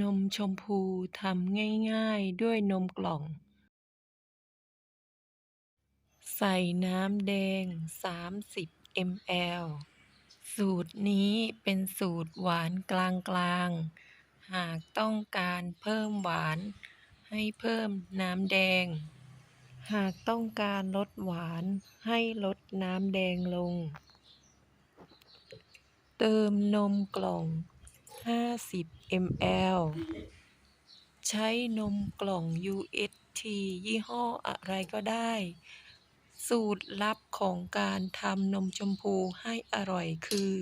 นมชมพูทำง่ายๆด้วยนมกล่อง ใส่น้ำแดง 30 ml สูตรนี้เป็นสูตรหวานกลางๆ หากต้องการเพิ่มหวาน ให้เพิ่มน้ำแดง หากต้องการลดหวานให้ลดน้ำแดงลง เติมนมกล่อง 50 ml ใช้นมกล่อง UHT ยี่ห้ออะไรก็ได้ สูตรลับของการทำนมชมพูให้อร่อยคือ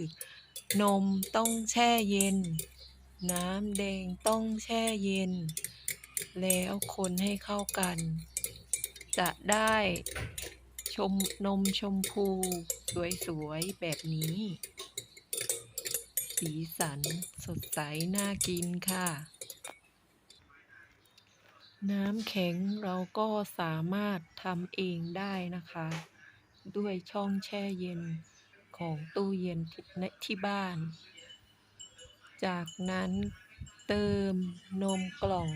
นมต้องแช่เย็น น้ำแดงต้องแช่เย็น แล้วคนให้เข้ากัน จะได้ชมนมชมพู สวย ๆ แบบนี้ สีสันสดใสน่ากินค่ะ น้ำแข็งเราก็สามารถทำเองได้นะคะ ด้วยช่องแช่เย็นของตู้เย็นที่บ้าน จากนั้นเติมนมกล่อง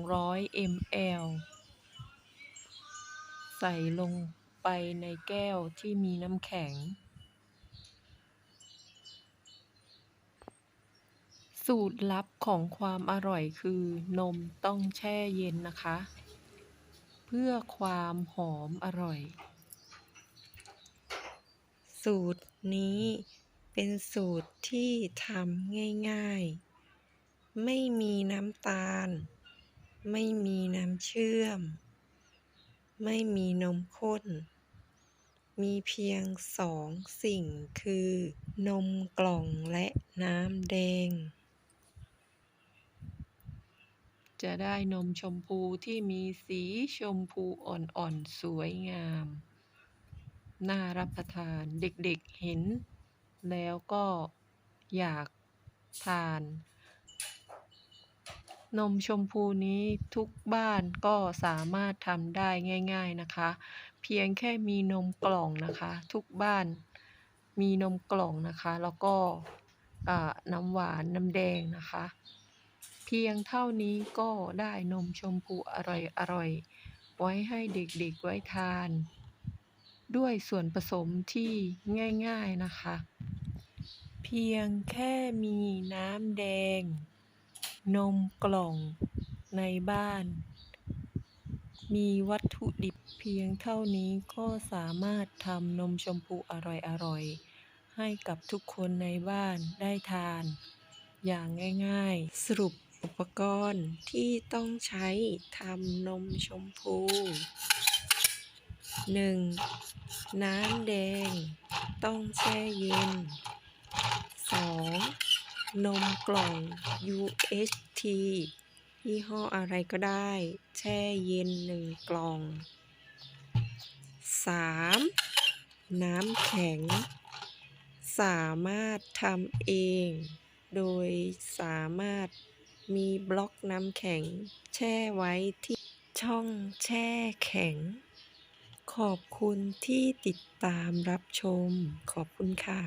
200 ml ใส่ลงไปในแก้วที่มีน้ำแข็ง สูตรลับของความอร่อยคือนมต้องแช่เย็นนะคะ เพื่อความหอมอร่อย สูตรนี้เป็นสูตรที่ทำง่ายๆ ไม่มีน้ำตาล ไม่มีน้ำเชื่อม ไม่มีนมข้น มีเพียงสองสิ่งคือนมกล่องและน้ำแดง จะได้นมชมพูที่มีสีชมพูอ่อนๆ สวยงาม น่ารับประทานเด็กๆเห็น แล้วก็อยากทาน นมชมพูนี้ทุกบ้านก็สามารถทำได้ง่าย ๆนะคะ เพียงแค่มีนมกล่องนะคะ ทุกบ้านมีนมกล่องนะคะ แล้วก็น้ำหวานน้ำแดงนะคะ พียงเท่านี้ก็ได้นมชมพูอร่อยๆไว้ให้เด็กๆไว้ทาน ด้วยส่วนผสมที่ง่ายๆนะคะ เพียงแค่มีน้ำแดง นมกล่องในบ้าน มีวัตถุดิบเพียงเท่านี้ก็สามารถทำนมชมพูอร่อยๆ ให้กับทุกคนในบ้านได้ทานอย่างง่าย ๆ สรุป อุปกรณ์ที่ต้องใช้ทำนมชมพู 1. น้ำแดง ต้องแช่เย็น 2. นมกล่อง UHT ยี่ห้ออะไรก็ได้ แช่เย็นหนึ่งกล่อง 3. น้ำแข็ง สามารถทำเอง โดยสามารถ มีบล็อกน้ำแข็ง แช่ไว้ที่ช่องแช่แข็ง ขอบคุณที่ติดตามรับชม ขอบคุณค่ะ